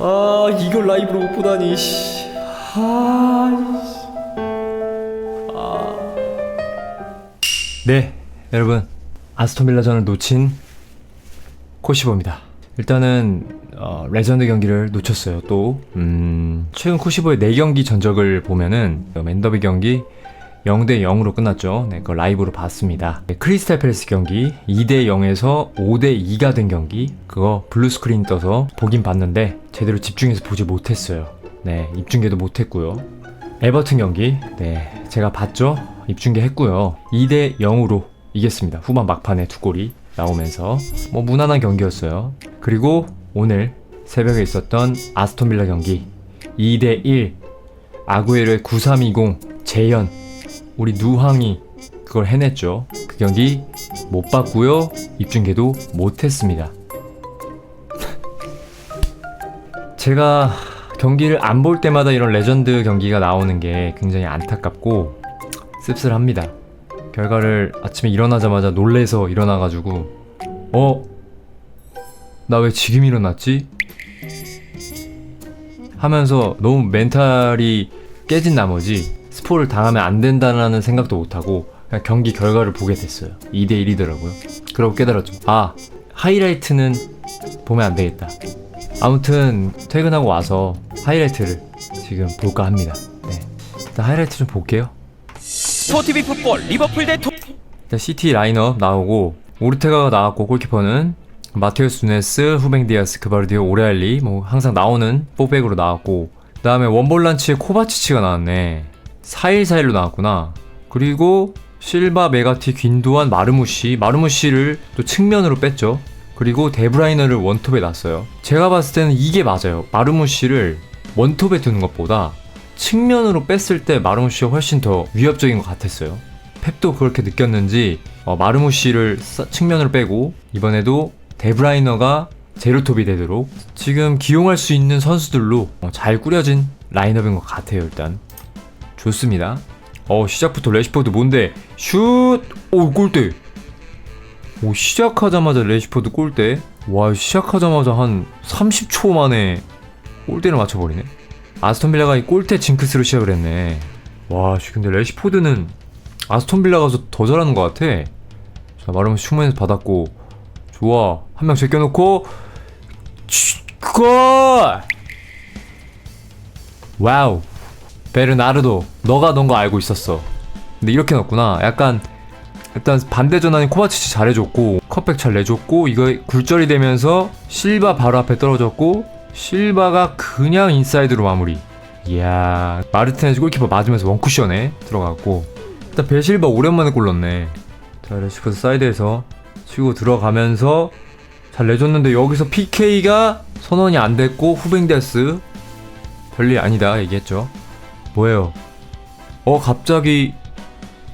아 이걸 라이브로 못 보다니 씨. 아, 씨. 네 여러분 아스톤 빌라전을 놓친 코시보입니다 일단은 어, 레전드 경기를 놓쳤어요 또 음, 최근 코시보의 4경기 전적을 보면은 어, 맨더비 경기 0대 0으로 끝났죠. 네, 그거 라이브로 봤습니다. 네, 크리스탈 패레스 경기 2대 0에서 5대 2가 된 경기. 그거 블루 스크린 떠서 보긴 봤는데 제대로 집중해서 보지 못했어요. 네 입중계도 못했고요. 에버튼 경기. 네 제가 봤죠? 입중계 했고요. 2대 0으로 이겼습니다. 후반 막판에 두 골이 나오면서. 뭐 무난한 경기였어요. 그리고 오늘 새벽에 있었던 아스톤빌라 경기. 2대 1 아구에르의 9320 재현 우리 누항이 그걸 해냈죠 그 경기 못 봤고요 입중계도 못 했습니다 제가 경기를 안 볼 때마다 이런 레전드 경기가 나오는 게 굉장히 안타깝고 씁쓸합니다. 결과를 아침에 일어나자마자 놀래서 일어나가지고 어? 나 왜 지금 일어났지? 하면서 너무 멘탈이 깨진 나머지 스포를 당하면 안 된다는 생각도 못하고 그냥 경기 결과를 보게 됐어요. 2대 1이더라고요. 그러고 깨달았죠. 아 하이라이트는 보면 안 되겠다. 아무튼 퇴근하고 와서 하이라이트를 지금 볼까 합니다. 네. 일단 하이라이트 좀 볼게요. 스포티비 풋볼 리버풀 대 토... 일단 시티 라인업 나오고 오르테가가 나왔고 골키퍼는 마테우스 누네스, 후뱅 디아스, 그바르디오, 오레알리 뭐 항상 나오는 뽀백으로 나왔고 그 다음에 원볼란치에 코바치치가 나왔네 4일4일로 나왔구나. 그리고 실바, 메가티, 귄도안, 마르무시. 마르무시를 또 측면으로 뺐죠. 그리고 데브라이너를 원톱에 놨어요. 제가 봤을 때는 이게 맞아요. 마르무시를 원톱에 두는 것보다 측면으로 뺐을 때 마르무시가 훨씬 더 위협적인 것 같았어요. 펩도 그렇게 느꼈는지 어, 마르무시를 싸- 측면으로 빼고 이번에도 데브라이너가 제로톱이 되도록 지금 기용할 수 있는 선수들로 어, 잘 꾸려진 라인업인 것 같아요 일단 좋습니다. 어 시작부터 레시포드 뭔데? 슛! 오 골대! 오 시작하자마자 레시포드 골대? 와 시작하자마자 한 30초 만에 골대를 맞춰버리네. 아스톤 빌라가 이 골대 징크스로 시작을 했네. 와 씨, 근데 레시포드는 아스톤 빌라 가서 더 잘하는 것 같아. 자 마르무시 충분해서 받았고. 좋아. 한 명 제껴놓고. 치- 골! 와우 베르나르도 너가 넣은 거 알고 있었어. 근데 이렇게 넣었구나. 약간 일단 반대 전환이 코바치치 잘해줬고 컵백 잘 내줬고 이거 굴절이 되면서 실바 바로 앞에 떨어졌고 실바가 그냥 인사이드로 마무리. 이야 마르티네즈 골키퍼 맞으면서 원쿠션에 들어갔고. 일단 베실바 오랜만에 골 넣네. 자 레시퍼드 사이드에서 치고 들어가면서 잘 내줬는데 여기서 PK가 선언이 안 됐고 후뱅데스 별일 아니다 얘기했죠 뭐예요 어 갑자기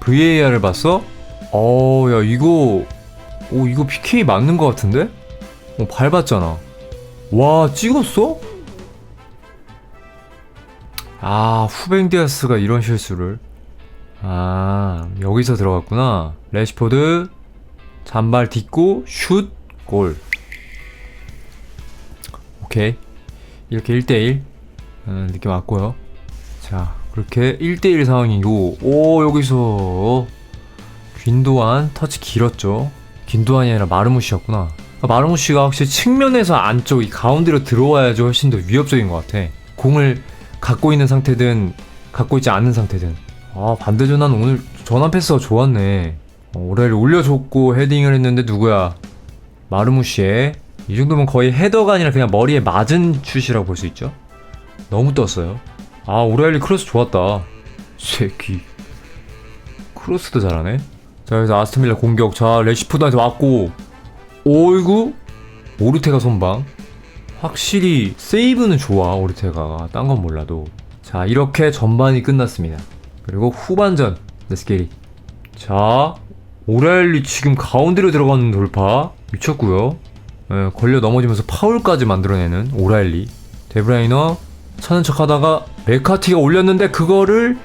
VAR을 봤어? 어야 이거 오 이거 PK 맞는 것 같은데? 어 밟았잖아 와 찍었어? 아 후뱅디아스가 이런 실수를 아 여기서 들어갔구나 레시포드 잔발 딛고 슛 골. 오케이. 이렇게 1대1 음, 느낌 왔고요. 자, 그렇게 1대1 상황이고 오 여기서 균도안 터치 길었죠. 균도안이 아니라 마르무시였구나. 아, 마르무시가 확실히 측면에서 안쪽 이 가운데로 들어와야지 훨씬 더 위협적인 것 같아. 공을 갖고 있는 상태든 갖고 있지 않은 상태든. 아 반대 전환 오늘 전환 패스가 좋았네. 어, 오레를 올려줬고 헤딩을 했는데 누구야? 마르무시에 이 정도면 거의 헤더가 아니라 그냥 머리에 맞은 슛이라고 볼 수 있죠. 너무 떴어요. 아 오레알리 크로스 좋았다. 새끼. 크로스도 잘하네. 자 여기서 아스톤빌라 공격. 자 레시푸드한테 왔고. 오이구. 오르테가 선방. 확실히 세이브는 좋아 오르테가가. 딴 건 몰라도. 자 이렇게 전반이 끝났습니다. 그리고 후반전. 렛츠게리. 자 오랄리 지금 가운데로 들어가는 돌파 미쳤고요. 예, 걸려 넘어지면서 파울까지 만들어내는 오랄리. 데브라이너 차는 척하다가 메카티가 올렸는데 그거를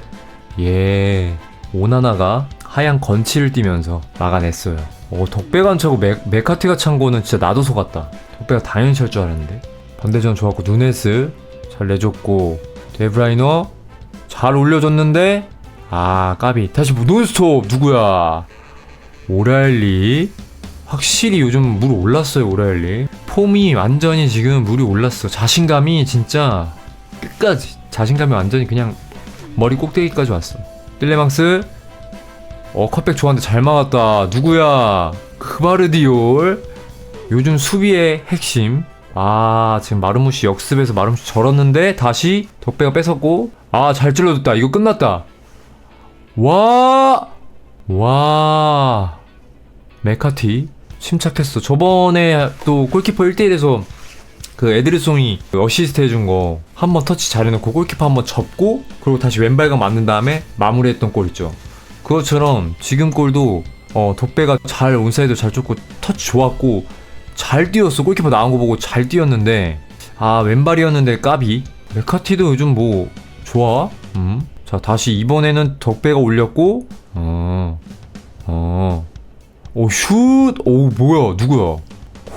예 오나나가 하얀 건치를 띠면서 막아냈어요. 오 덕배가 안 차고 메, 메카티가 찬 거는 진짜 나도 속았다. 덕배가 당연히 찰 줄 알았는데. 반대전 좋았고 누네스 잘 내줬고 데브라이너 잘 올려줬는데 아 까비. 다시 뭐 논스톱 누구야? 오라일리. 확실히 요즘 물 올랐어요 오라일리. 폼이 완전히 지금 물이 올랐어. 자신감이 진짜 끝까지 자신감이 완전히 그냥 머리 꼭대기까지 왔어. 딜레망스? 어 컷백 좋았는데 잘 막았다. 누구야? 크바르디올? 요즘 수비의 핵심. 아 지금 마르무시 역습에서 마르무시 절었는데 다시 덕배가 뺏었고. 아 잘 찔러줬다. 이거 끝났다. 와! 와. 메카티 침착했어. 저번에 또 골키퍼 1대1에서 그 에드리송이 어시스트 해준 거 한 번 터치 잘해놓고 골키퍼 한 번 접고 그리고 다시 왼발각 맞는 다음에 마무리했던 골 있죠. 그것처럼 지금 골도 어 덕배가 잘 온사이드 잘 쫓고 터치 좋았고 잘 뛰었어. 골키퍼 나온 거 보고 잘 뛰었는데 아 왼발이었는데 까비. 메카티도 요즘 뭐 좋아? 음 자 다시 이번에는 덕배가 올렸고 어 어. 오, 슛! 오, 뭐야, 누구야?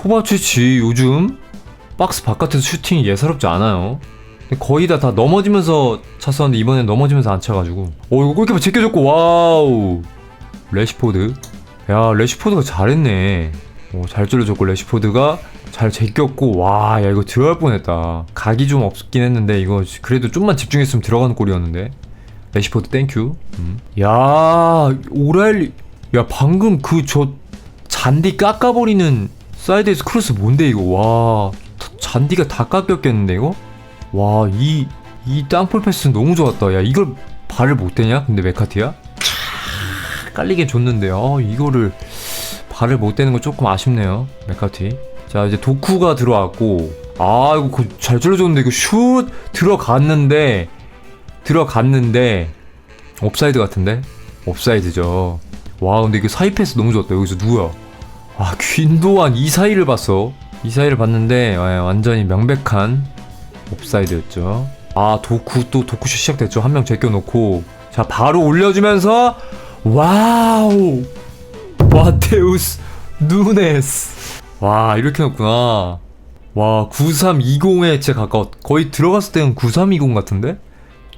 코바치치 요즘 박스 바깥에서 슈팅이 예사롭지 않아요. 거의 다, 다 넘어지면서 찼었는데 이번엔 넘어지면서 안 차가지고. 오, 이거 골키퍼 제껴줬고, 와우! 레시포드. 야, 레시포드가 잘했네. 오, 잘 찔러줬고, 레시포드가 잘 제꼈고, 와, 야, 이거 들어갈 뻔했다. 각이 좀 없긴 했는데, 이거 그래도 좀만 집중했으면 들어가는 골이었는데. 레시포드 땡큐. 음. 야, 오라일리. 야 방금 그 저 잔디 깎아버리는 사이드에서 크로스 뭔데 이거 와 잔디가 다 깎였겠는데 이거? 와 이 이 땅볼 패스 너무 좋았다. 야 이걸 발을 못 대냐? 근데 메카티야? 차, 깔리게 줬는데 어 이거를 발을 못 대는 거 조금 아쉽네요 메카티. 자 이제 도쿠가 들어왔고 아 이거 그잘 찔러줬는데 이거 슛 들어갔는데 들어갔는데 옵사이드 같은데? 옵사이드죠. 와 근데 이게 사이 패스 너무 좋았다. 여기서 누구야? 아 퀸도한 이 사이를 봤어 이 사이를 봤는데 예, 완전히 명백한 옵사이드였죠. 아 도쿠 또 도쿠쇼 시작됐죠. 한 명 제껴놓고. 자 바로 올려주면서 와우! 마테우스 누네스. 와 이렇게 넣었구나. 와 9320에 진짜 가까웠 거의 들어갔을 때는 9320 같은데?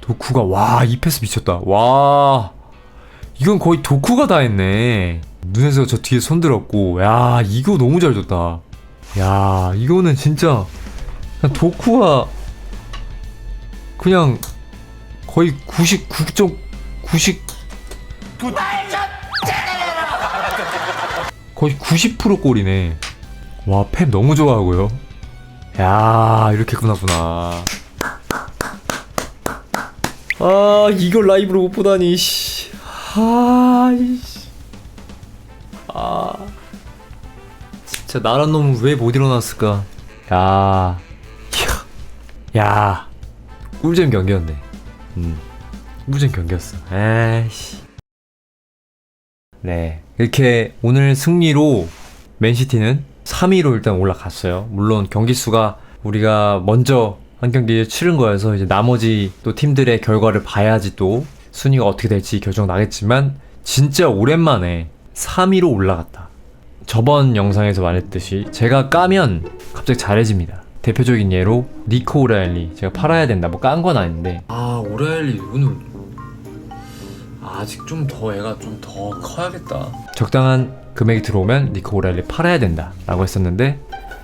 도쿠가 와 이 패스 미쳤다. 와. 이건 거의 도쿠가 다 했네. 눈에서 저 뒤에 손 들었고, 야, 이거 너무 잘 줬다. 야, 이거는 진짜, 그냥 도쿠가, 그냥, 거의 99점, 90, 거의 90% 골이네. 와, 팸 너무 좋아하고요. 야, 이렇게 끝났구나. 아, 이걸 라이브로 못 보다니, 씨. 아이씨. 아. 진짜 나란 놈은 왜 못 일어났을까? 야. 야. 야. 꿀잼 경기였네. 음. 꿀잼 경기였어. 에이씨. 네. 이렇게 오늘 승리로 맨시티는 3위로 일단 올라갔어요. 물론 경기 수가 우리가 먼저 한 경기 치른 거여서 이제 나머지 또 팀들의 결과를 봐야지 또 순위가 어떻게 될지 결정 나겠지만 진짜 오랜만에 3위로 올라갔다. 저번 영상에서 말했듯이 제가 까면 갑자기 잘해집니다. 대표적인 예로 니코 오라일리. 제가 팔아야 된다. 뭐 깐 건 아닌데. 아 오라일리 오늘 아직 좀 더 애가 좀 더 커야겠다. 적당한 금액이 들어오면 니코 오라일리 팔아야 된다 라고 했었는데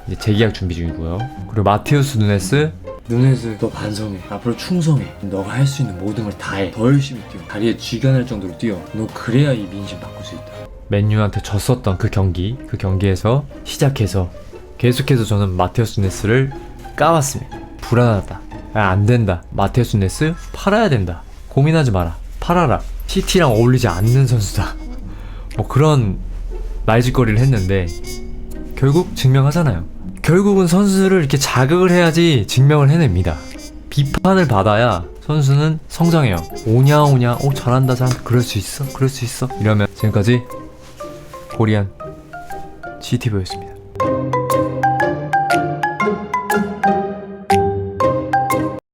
이제 재계약 준비 중이고요. 그리고 마테우스 누네스. 누네스 너 반성해. 앞으로 충성해. 너가 할 수 있는 모든 걸 다 해. 더 열심히 뛰어. 다리에 쥐가 날 정도로 뛰어. 너 그래야 이 민심 바꿀 수 있다 맨유한테 졌었던 그 경기 그 경기에서 시작해서 계속해서 저는 마테우스 네스를 까왔습니다. 불안하다. 아, 안 된다. 마테우스 네스 팔아야 된다. 고민하지 마라. 팔아라. 시티랑 어울리지 않는 선수다. 뭐 그런 말짓거리를 했는데 결국 증명하잖아요. 결국은 선수를 이렇게 자극을 해야지 증명을 해냅니다. 비판을 받아야 선수는 성장해요. 오냐 오냐 오 잘한다 잘한다. 그럴 수 있어? 그럴 수 있어? 이러면 지금까지 코리안 GTV였습니다.